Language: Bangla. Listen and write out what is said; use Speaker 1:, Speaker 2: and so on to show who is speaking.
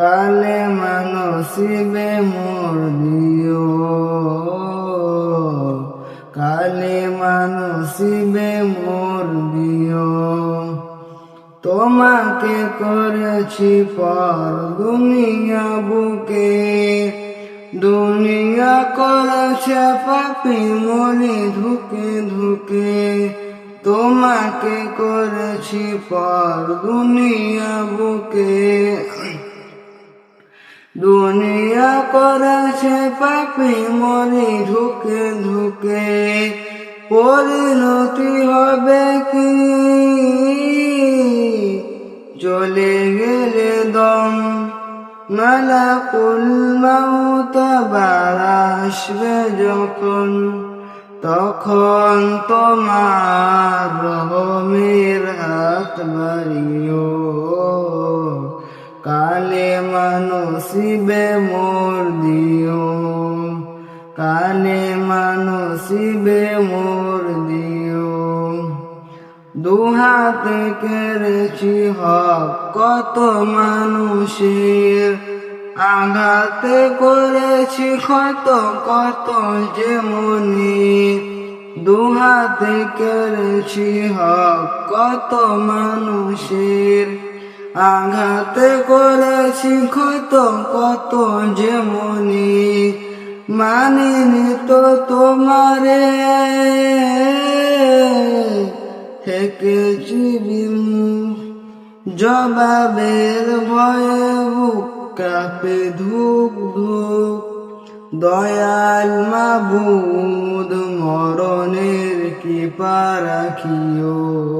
Speaker 1: কালে মানসিবে মোর দিও। কালে মানসিবে মোর দিও। তোমাকে করেছি পর দুনিয়া বুকে। দুনিয়া করেছে পাপি মনে ধুকে ধুকে। তোমাকে করেছি পর দুনিয়া বুকে। দুনিয়া করেছে পাপি মনে ধুকে ধুকে পরিণতি হবে কি? চলে গেলে দম, মালাকুল মাউত আসবে যখন, তখন তোমার রহমের হাত বাড়িও মানসিবে মোর দিও। কালে মানসিবে মোর দিও। দুহাতে কেড়েছি হক কত মানুষের আঘাতে করেছি কত কত যে মনে দুহাতে কেড়েছি হক কত মানুষের আঘাতে করেছি কত কত যে মনে। মানিনি তো তোমারে। থেকেছি জবাবের ভয়ে বুক কাঁপে ধুক ধুক। দয়াল মাবুদ, মরণের কৃপা রাখিও।